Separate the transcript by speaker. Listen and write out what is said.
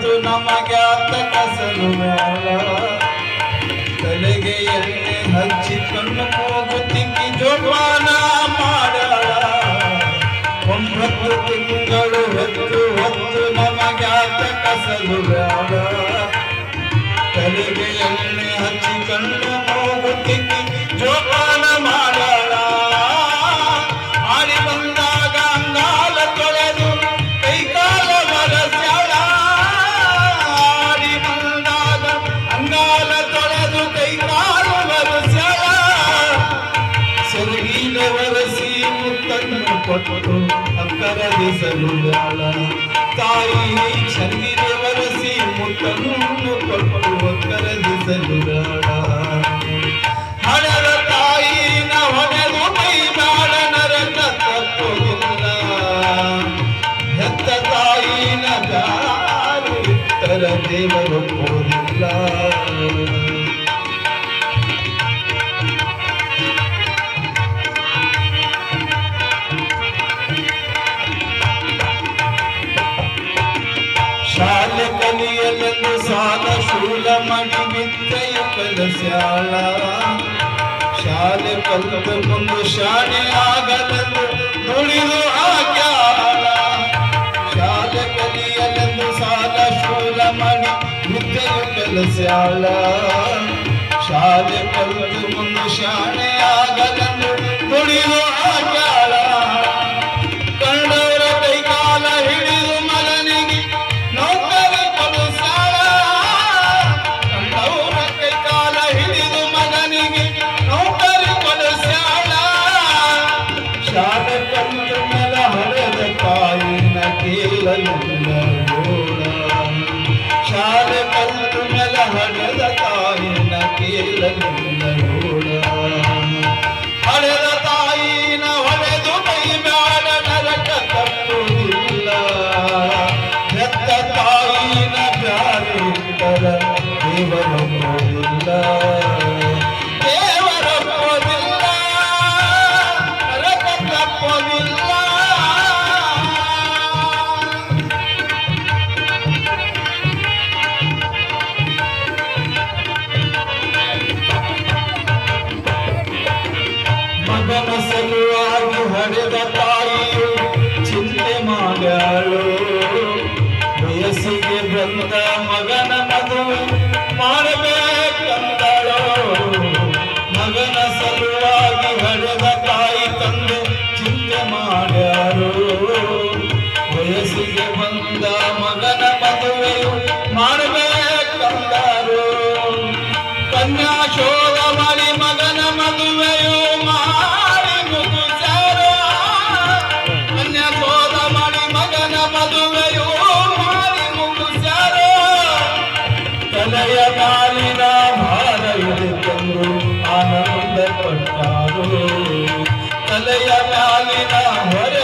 Speaker 1: ಹೊತ್ತು ನಮಗ್ಯಾತ ಕಸಲು ಮೇಳ. ತಲೆಗೆ ಎಣ್ಣೆ ಹಚ್ಚಿಕೊಂಡು ಹೋಗು ತಿಕ್ಕಿ ಜೋಪಾನ ಮಾಡಾಳ. ಒಂಬತ್ತು ತಿಂಗಳು ಹೊತ್ತು ಹೊತ್ತು ಆತ ಕಸಲು ತಲೆಗೆ ಎಣ್ಣೆ ಹಚ್ಚಿಕೊಂಡು ಕೊಟ್ಟು ಅಕ್ಕರದಿಸಲು ಬ್ಯಾಳ ತಾಯಿ ಚಂದಿನ ಒರೆಸಿ ಮುತ್ತನ್ನು ಕೊಟ್ಟು ಅಕ್ಕರದಿಸಲು ಬ್ಯಾಳ ಹಣದ ತಾಯಿನ ಹೊಡೆದು ಮೈ ಬಾಳ ನರಕ ಹೆತ್ತ ತಾಯಿನ ಬ್ಯಾರು ಇತ್ತರ ದೇವರು ಹೋದಿಲ್ಲ ಶೂಲ ಮಡಿ ವಿದ್ಯೆಯು ಕಲಸ್ಯಾಳ. ಶಾಲೆ ಕಲಿತು ಮುಂದು ಶಾಣೆ ಆಗಲೆಂದು ನುಡಿದು ಹಾಕ್ಯಾಳ ಶಾಲೆ ಕಲಿಯಲೆಂದು ಸಾಲ ಶೂಲ ಮಡಿ ವಿದ್ಯೆಯು ಕಲಸ್ಯಾಳ. ಶಾಲೆ ಕಲಿತು ಬಂದು ಶಾಣೆ ಆಗಲೆಂದು ನುಡಿದು ಹಾಕ್ಯಾಳ ಮಗನ ಸಲುವಾಗಿ ಹಡೆದ ತಾಯಿಯು ಚಿಂತೆ ಮಾಡ್ಯಾಳು. ವಯಸ್ಸಿಗೆ ಬಂದ ಮಗನ ಮದುವೆ ಮಾಡಬೇಕಂದಳು. ಮಗನ ಸಲುವಾಗಿ ಹಡೆದ ತಾಯಿ ತಂದೆ ಚಿಂತೆ ಮಾಡ್ಯಾರು ವಯಸ್ಸಿಗೆ ಬಂದ ಮಗನ ಮದುವೆಯು ಮಾಡಬೇಕಂದರು ಕನ್ಯಾ ಶೋಧ ಮಾಡಿ ಮಗನ ಮದುವೆಯು ಮಾಡಿ ತಲೆಯ ಕಾಲಿನ ಭಾರ ಹಿಡಿತಂದು ಆನಂದ ಪಟ್ಟಾರು ತಲೆಯ ಕಾಲಿನ ಹೊರೆ